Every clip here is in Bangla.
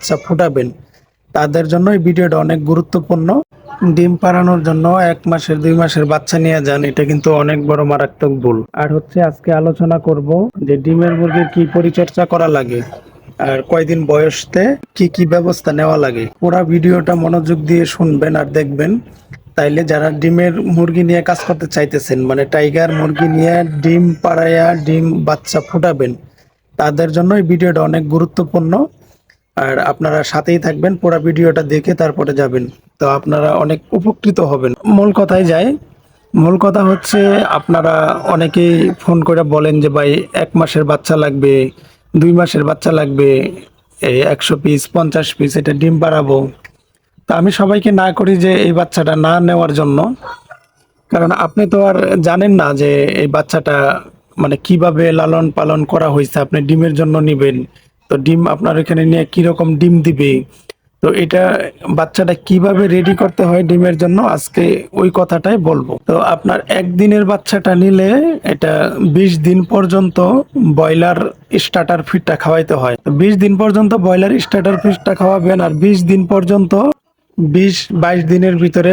বাচ্চা ফুটাবেন। তাদের জন্য এই ভিডিওটা অনেক গুরুত্বপূর্ণ। ডিম পাড়ানোর জন্য এক মাসের, দুই মাসের বাচ্চা নিয়ে যান, এটা কিন্তু অনেক বড় মারাত্মক ভুল। আর হচ্ছে আজকে আলোচনা করব যে ডিমের মুরগির কি পরিচর্যা করা লাগে, আর কয়দিন বয়সতে কি কি ব্যবস্থা নেওয়া লাগে। পুরা ভিডিওটা মনোযোগ দিয়ে শুনবেন আর দেখবেন। তাইলে যারা ডিমের মুরগি নিয়ে কাজ করতে চাইতেছেন মানে টাইগার মুরগি নিয়ে ডিম পাড়াইয়া ডিম বাচ্চা ফুটাবেন, তাদের জন্য এই ভিডিওটা অনেক গুরুত্বপূর্ণ। আর আপনারা সাথেই থাকবেন, পুরো ভিডিওটা দেখে তারপরে যাবেন। তো আপনারা অনেক উপকৃত হবেন। মূল কথায় যায় মূল কথা হচ্ছে আপনারা অনেকেই ফোন করে বলেন যে, ভাই, এক মাসের বাচ্চা লাগবে, দুই মাসের বাচ্চা লাগবে একশো পিস পঞ্চাশ পিস এটা ডিম বাড়াবো। তা আমি সবাইকে না করি যে, এই বাচ্চাটা না নেওয়ার জন্য। কারণ আপনি তো আর জানেন না যে, এই বাচ্চাটা মানে কীভাবে লালন পালন করা হয়েছে। আপনি ডিমের জন্য নিবেন তো ডিম আপনার এখানে নিয়ে কীরকম ডিম দিবে? তো এটা বাচ্চাটা কীভাবে রেডি করতে হয় ডিমের জন্য? আজকে ওই কথাটাই বলব। তো আপনার একদিনের বাচ্চাটা নিলে এটা বিশ দিন পর্যন্ত ব্রয়লার স্টার্টার ফিডটা খাওয়াইতে হয়। তো বিশ দিন পর্যন্ত ব্রয়লার স্টার্টার ফিডটা খাওয়াবেন আর বিশ দিন পর্যন্ত বিশ বাইশ দিনের ভিতরে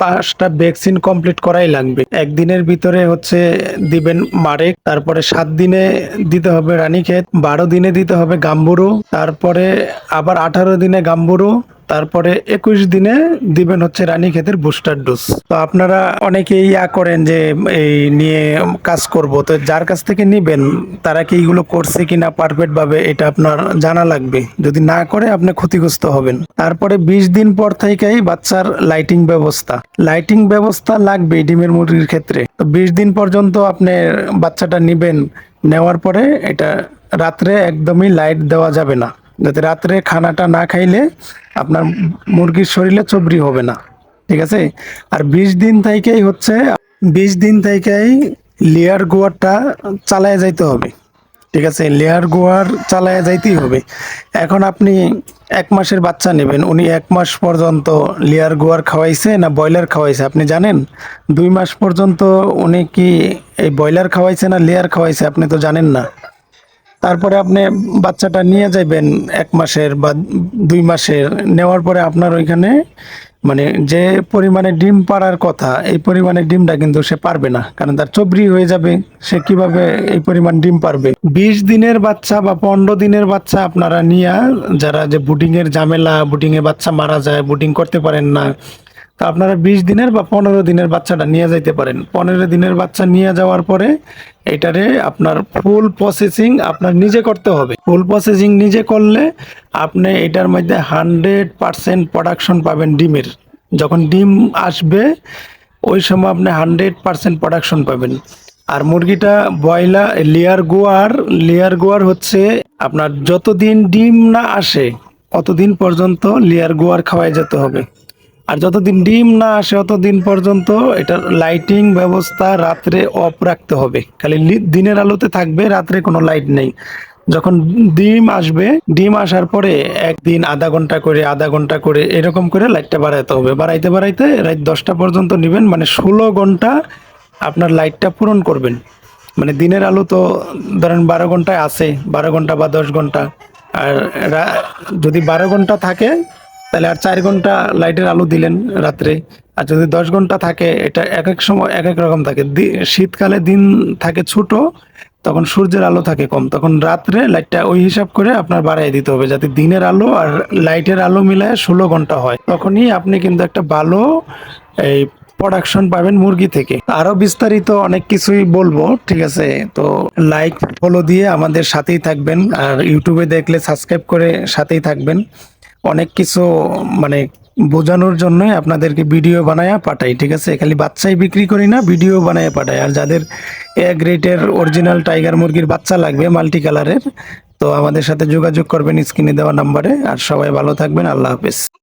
পাঁচটা ভ্যাকসিন কমপ্লিট করাই লাগবে। একদিনের ভিতরে হচ্ছে দিবেন মারেক, তারপরে সাত দিনে দিতে হবে রানীক্ষেত, বারো দিনে দিতে হবে গাম্বুরু, তারপরে আবার আঠারো দিনে গাম্বুরু তারপরে একুশ দিনে দিবেন হচ্ছে রানীক্ষেতের বুস্টার ডোজ। তো আপনারা অনেকেই ইয়া করেন যে, এই নিয়ে কাজ করব। তো যার কাছ থেকে নিবেন, তারা কি এইগুলো করছে কিনা পারফেক্ট ভাবে এটা আপনার জানা লাগবে। যদি না করে, আপনি ক্ষতিগ্রস্ত হবেন। তারপরে বিশ দিন পর থেকেই বাচ্চার লাইটিং ব্যবস্থা। লাইটিং ব্যবস্থা লাগবে ডিমের মুরগির ক্ষেত্রে। তো বিশ দিন পর্যন্ত আপনি বাচ্চাটা নিবেন, নেওয়ার পরে এটা রাত্রে একদমই লাইট দেওয়া যাবে না। যাতে রাত্রে খানাটা না খাইলে আপনার মুরগির শরীরে চবরি হবে না। ঠিক আছে? আর বিশ দিন থেকেই হচ্ছে, বিশ দিন থেকেই লেয়ার গোয়ারটা চালায় যাইতে হবে। ঠিক আছে? লেয়ার গোয়ার চালায় যাইতেই হবে। এখন আপনি এক মাসের বাচ্চা নেবেন। উনি এক মাস পর্যন্ত লেয়ার গোয়ার খাওয়াইছে না ব্রয়লার খাওয়াইছে? আপনি জানেন? দুই মাস পর্যন্ত উনি কি এই ব্রয়লার খাওয়াইছে না লেয়ার খাওয়াইছে? আপনি তো জানেন না। তারপরে আপনি বাচ্চাটা নিয়ে যাবেন এক মাসের বা দুই মাসের। নেওয়ার পরে আপনার ওইখানে মানে যে পরিমাণে ডিম পাড়ার কথা, এই পরিমাণে ডিমটা কিন্তু সে পারবে না, কারণ তার চবরি হয়ে যাবে। সে কীভাবে এই পরিমাণ ডিম পারবে? বিশ দিনের বাচ্চা বা পনেরো দিনের বাচ্চা আপনারা নিয়ে, যারা যে বুটিং এর ঝামেলা বুটিং এ বাচ্চা মারা যায়, বুটিং করতে পারেন না তা আপনারা বিশ দিনের বা পনেরো দিনের বাচ্চাটা নিয়ে যাইতে পারেন। পনেরো দিনের বাচ্চা নিয়ে যাওয়ার পরে এটারে আপনার ফুল প্রসেসিং আপনার নিজে করতে হবে। ফুল প্রসেসিং নিজে করলে আপনি এটার মধ্যে হান্ড্রেড পারসেন্ট প্রোডাকশন পাবেন ডিমের। যখন ডিম আসবে, ওই সময় আপনি হান্ড্রেড পারসেন্ট প্রোডাকশন পাবেন। আর মুরগিটা বয়লা লেয়ার গোয়ার লেয়ার গোয়ার হচ্ছে আপনার যতদিন ডিম না আসে অতদিন পর্যন্ত লেয়ার গোয়ার খাওয়াই যেতে হবে। আর যতদিন ডিম না আসে ততদিন পর্যন্ত এটার লাইটিং ব্যবস্থা রাত্রে অফ রাখতে হবে। খালি দিনের আলোতে থাকবে, রাত্রে কোনো লাইট নেই। যখন ডিম আসবে, ডিম আসার পরে একদিন আধা ঘণ্টা করে, আধা ঘণ্টা করে এরকম করে লাইটটা বাড়াইতে হবে। বাড়াইতে বাড়াইতে রাত দশটা পর্যন্ত নেবেন মানে ষোলো ঘণ্টা আপনার লাইটটা পূরণ করবেন। মানে দিনের আলো তো ধরেন বারো ঘন্টায় আসে বারো ঘণ্টা বা দশ ঘণ্টা। আর যদি বারো ঘণ্টা থাকে তাহলে আর চার ঘণ্টা লাইটের আলো দিলেন রাত্রে। আর যদি দশ ঘণ্টা থাকে, এটা এক এক সময় এক এক রকম থাকে। শীতকালে দিন থাকে ছোট, তখন সূর্যের আলো থাকে কম। তখন রাত্রে লাইটটা ওই হিসাব করে আপনার বাড়াই দিতে হবে, যাতে দিনের আলো আর লাইটের আলো মিলায় ষোলো ঘণ্টা হয়। তখনই আপনি কিন্তু একটা ভালো এই প্রোডাকশন পাবেন মুরগি থেকে। আরও বিস্তারিত অনেক কিছুই বলব, ঠিক আছে? তো লাইক ফলো দিয়ে আমাদের সাথেই থাকবেন। আর ইউটিউবে দেখলে সাবস্ক্রাইব করে সাথেই থাকবেন। অনেক কিছু মানে বোঝানোর জন্যই আপনাদেরকে ভিডিও বানায় পাঠাই, ঠিক আছে? খালি বাচ্চাই বিক্রি করি না, ভিডিও বানায় পাঠাই। আর যাদের এ গ্রেটের অরিজিনাল টাইগার মুরগির বাচ্চা লাগবে মাল্টি কালারের তো আমাদের সাথে যোগাযোগ করবেন স্ক্রিনে দেওয়া নাম্বারে। আর সবাই ভালো থাকবেন, আল্লাহ হাফেজ।